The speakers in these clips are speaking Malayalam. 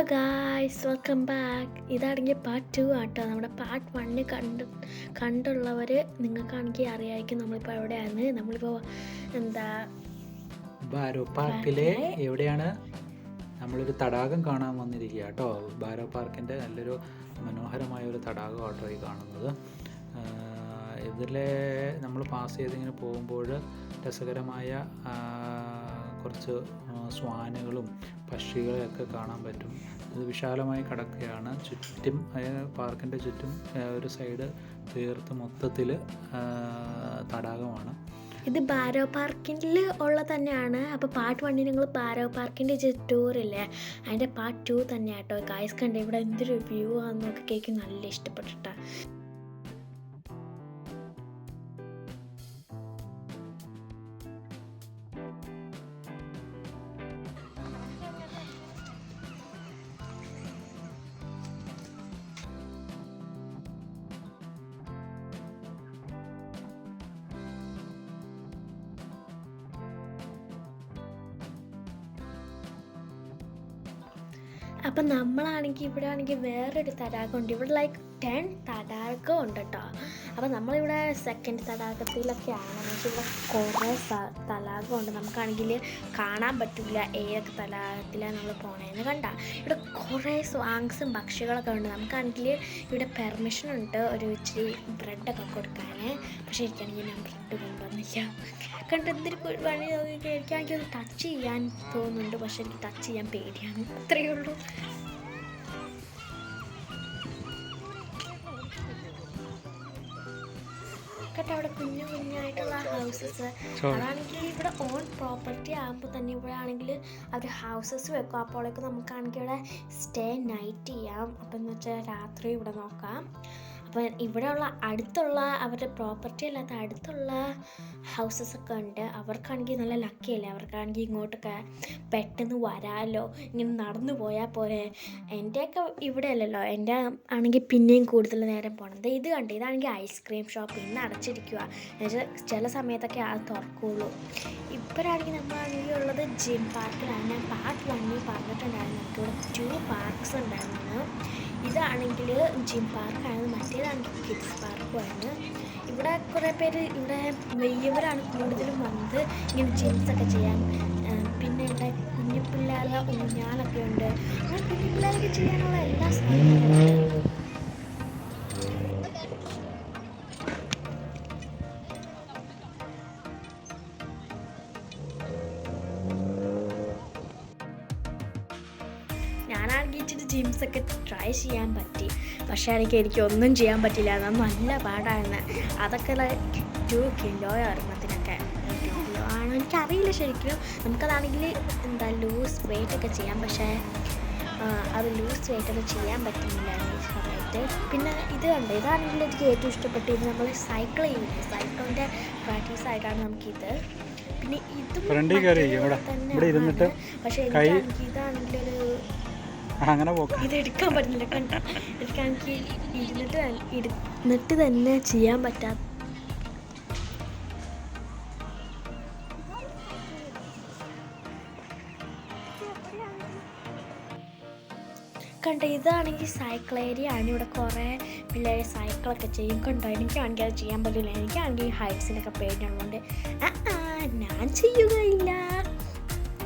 വെൽക്കം ബാക്ക് ഇതാണെങ്കിൽ പാർട്ട് ടു ആട്ടോ. നമ്മുടെ പാർട്ട് വണ്ണ് കണ്ട് കണ്ടുള്ളവർ നിങ്ങൾക്കാണെങ്കിൽ അറിയായിരിക്കും നമ്മളിപ്പോൾ എവിടെയാണ്. നമ്മളിപ്പോൾ എന്താ? ബാരോ പാർക്കിലെ എവിടെയാണ്? നമ്മളൊരു തടാകം കാണാൻ വന്നിരിക്കുക കേട്ടോ ബാരോ പാർക്കിന്റെ നല്ലൊരു മനോഹരമായ ഒരു തടാകം ആട്ടോ ഈ കാണുന്നത്. ഇതിലെ നമ്മൾ പാസ് ചെയ്തിങ്ങനെ പോകുമ്പോൾ രസകരമായ കുറച്ച് സ്വാനകളും പക്ഷികളെയൊക്കെ കാണാൻ പറ്റും. ഇത് വിശാലമായി കിടക്കുകയാണ്. ചുറ്റും പാർക്കിന്റെ ചുറ്റും ഒരു സൈഡ് തീർത്ത് മൊത്തത്തിൽ തടാകമാണ്. ഇത് ബാരോ പാർക്കിൽ ഉള്ള തന്നെയാണ്. അപ്പോൾ പാർട്ട് വണ്ണിൽ നിങ്ങൾ ബാരോ പാർക്കിന്റെ ടൂറില്ലേ അതിന്റെ പാർട്ട് ടു തന്നെയാട്ടോ. കായസ് കണ്ട്? ഇവിടെ എന്തൊരു വ്യൂ ആണെന്നൊക്കെ കേൾക്കും നല്ല ഇഷ്ടപ്പെട്ടിട്ടാ. അപ്പം നമ്മളാണെങ്കിൽ ഇവിടെ ആണെങ്കിൽ വേറൊരു തടാകമുണ്ട് ഇവിടെ ലൈക്ക് ടെൻ തടാകം ഉണ്ട് കേട്ടോ അപ്പോൾ നമ്മളിവിടെ സെക്കൻഡ് തടാകത്തിലൊക്കെയാണ്. ഇവിടെ കുറേ തടാകമുണ്ട്. നമുക്കാണെങ്കിൽ കാണാൻ പറ്റില്ല ഏതൊക്കെ തടാകത്തിലാണ് നമ്മൾ പോണേന്ന് കണ്ട. ഇവിടെ കുറേ സ്വാങ്സും പക്ഷികളൊക്കെ ഉണ്ട്. നമുക്കാണെങ്കിൽ ഇവിടെ പെർമിഷൻ ഉണ്ട് ഒരു ഇച്ചിരി ബ്രെഡൊക്കെ കൊടുക്കാൻ പക്ഷേ എനിക്കാണെങ്കിൽ ഞാൻ ബ്രെഡ് കൊണ്ടുവന്നില്ല. കണ്ട് എന്തൊരു പണി നോക്കി എനിക്കാണെങ്കിൽ ഒന്ന് ടച്ച് ചെയ്യാൻ തോന്നുന്നുണ്ട്. പക്ഷേ എനിക്ക് ടച്ച് ചെയ്യാൻ പേടിയാണ്. അത്രയേ ഉള്ളൂ. കേട്ടോ അവിടെ കുഞ്ഞു കുഞ്ഞായിട്ടുള്ള ഹൗസസ്. അതാണെങ്കിൽ ഇവിടെ ഓൺ പ്രോപ്പർട്ടി ആകുമ്പോൾ തന്നെ ഇവിടെ ആണെങ്കിൽ അവർ ഹൗസസ് വെക്കും. അപ്പോഴേക്കും നമുക്കാണെങ്കിൽ ഇവിടെ സ്റ്റേ നൈറ്റ് ചെയ്യാം. അപ്പം എന്ന് വെച്ചാൽ രാത്രി ഇവിടെ നോക്കാം. അപ്പം ഇവിടെയുള്ള അടുത്തുള്ള അവരുടെ പ്രോപ്പർട്ടി അല്ലാത്ത അടുത്തുള്ള ഹൗസസ് ഒക്കെ ഉണ്ട്. അവർക്കാണെങ്കിൽ നല്ല ലക്കി അല്ലേ? അവർക്കാണെങ്കിൽ ഇങ്ങോട്ടൊക്കെ പെട്ടെന്ന് വരാമല്ലോ ഇങ്ങനെ നടന്നു പോയാൽ പോരെ? എന്റെയൊക്കെ ഇവിടെ അല്ലല്ലോ. എന്റെ ആണെങ്കിൽ പിന്നെയും കൂടുതൽ നേരം പോകണം ഇത് കണ്ട് ഇതാണെങ്കിൽ ഐസ്ക്രീം ഷോപ്പ് ഇന്ന് അടച്ചിരിക്കുക എന്നുവെച്ചാൽ ചില സമയത്തൊക്കെ അത് തുറക്കുള്ളൂ. ഇപ്പോഴാണെങ്കിൽ നമ്മളാണെങ്കിൽ ഉള്ളത് ജിം പാർക്കിലാണ് ഞാൻ പാർട്ട് വണ്ണിൽ പറഞ്ഞിട്ടുണ്ടായിരുന്നു. നമുക്കിവിടെ ടു പാർക്ക്സ് ഉണ്ടായിരുന്നു. ഇതാണെങ്കിൽ ജിം പാർക്കാണ് മറ്റേതാണെങ്കിൽ കിഡ്സ് പാർക്കുമാണ് ഇവിടെ കുറേ പേര് ഇവിടെ വലിയവരാണ് കൂടുതലും വന്നത്. ഇങ്ങനെ ജിംസ് ഒക്കെ ചെയ്യാൻ. പിന്നെ ഇവിടെ കുഞ്ഞു പിള്ളേരുടെ ഊഞ്ഞാലൊക്കെ ഉണ്ട്. അങ്ങനെ കുഞ്ഞു പിള്ളേർക്ക് ചെയ്യാനുള്ള എല്ലാ സാധനങ്ങളും ഒക്കെ ട്രൈ ചെയ്യാൻ പറ്റി. പക്ഷേ എനിക്ക് എനിക്ക് ഒന്നും ചെയ്യാൻ പറ്റില്ല. അത് നല്ല പാടാണ്. അതൊക്കെ ടു കിലോ ഒരെണ്ണത്തിനൊക്കെ ടു കിലോ ആണ്. എനിക്കറിയില്ല ശരിക്കും. നമുക്കതാണെങ്കിൽ എന്താ ലൂസ് വെയിറ്റ് ഒക്കെ ചെയ്യാം. പക്ഷേ അത് ലൂസ് വെയിറ്റ് ഒക്കെ ചെയ്യാൻ പറ്റുന്നില്ല ഈ സമയത്ത്. പിന്നെ ഇത് കണ്ട്? ഇതാണെങ്കിൽ എനിക്ക് ഏറ്റവും ഇഷ്ടപ്പെട്ടത് നമ്മൾ സൈക്കിൾ ചെയ്യുന്നത് സൈക്കിളിന്റെ പ്രാക്ടീസ് ആയിട്ടാണ് നമുക്കിത്. പിന്നെ ഇതും തന്നെ. പക്ഷേ എനിക്കാണെങ്കിൽ ഇതാണെങ്കിൽ ഒരു അങ്ങനെ പോക്ക. ഇത് എടുക്കാൻ പറ്റില്ല കണ്ട? എനിക്കാണെങ്കിൽ ഇരുന്നിട്ട് ത- ഇരുന്നിട്ട് തന്നെ ചെയ്യാൻ പറ്റാത്ത കണ്ട ഇതാണെങ്കിൽ സൈക്കിൾ ഏരിയ ആണ്. ഇവിടെ കുറേ പിള്ളേർ സൈക്കിളൊക്കെ ചെയ്യും കണ്ടോ? എനിക്കാണെങ്കിൽ അത് ചെയ്യാൻ പറ്റില്ല. എനിക്കാണെങ്കിൽ ഹൈറ്റ്സിനൊക്കെ പേടിയുള്ളതുകൊണ്ട് ഞാൻ ചെയ്യുകയില്ല.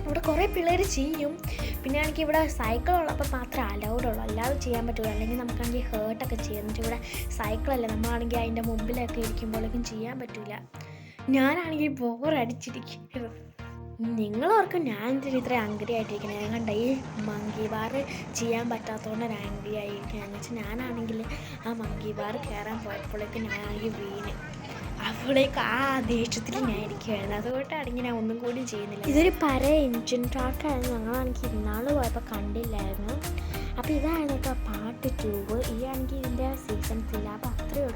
ഇവിടെ കുറേ പിള്ളേർ ചെയ്യും. പിന്നെ ആണെങ്കിൽ ഇവിടെ സൈക്കിൾ ഉള്ളപ്പോൾ മാത്രമേ അലൗഡ് ഉള്ളൂ. അല്ലാതെ ചെയ്യാൻ പറ്റുള്ളൂ അല്ലെങ്കിൽ നമുക്കാണെങ്കിൽ ഹേർട്ടൊക്കെ ചെയ്യാം. എന്നിട്ട് ഇവിടെ സൈക്കിളല്ലേ നമ്മളാണെങ്കിൽ അതിന്റെ മുമ്പിലൊക്കെ ഇരിക്കുമ്പോഴേക്കും ചെയ്യാൻ പറ്റില്ല ഞാനാണെങ്കിൽ ബോറടിച്ചിരിക്കും നിങ്ങളോർക്കും ഞാൻ എന്തിനാ ഇത്ര ആംഗ്രി ആയിട്ടിരിക്കണേ ഞാൻ കണ്ട ഈ മങ്കി ബാർ ചെയ്യാൻ പറ്റാത്തതുകൊണ്ട് ഞാൻ ആംഗ്രി ആയിരിക്കണം എന്ന് വെച്ചാൽ ഞാനാണെങ്കിൽ ആ മങ്കി ബാർ കയറാൻ പോയപ്പോഴേക്കും ഞാനാണെങ്കിൽ വീണ്. അപ്പോഴേക്ക് ആ ദേഷ്യത്തിൽ ഞാൻ ഇരിക്കുകയായിരുന്നു അതുകൊണ്ടാണ് ഞാൻ ഒന്നും കൂടി ചെയ്യുന്നില്ല. ഇതൊരു പഴയ എൻജിൻ ട്രാക്കായിരുന്നു ഞങ്ങളാണെങ്കിൽ ഇന്നാൾ പോയപ്പോൾ കണ്ടില്ലായിരുന്നു. അപ്പോൾ ഇതായിരുന്നു കേട്ടോ പാർട്ട് ട്യൂബ് ഈ ആണെങ്കിൽ ഇതിന്റെ സീസൺസ് ഇല്ല അപ്പോൾ അത്രയേ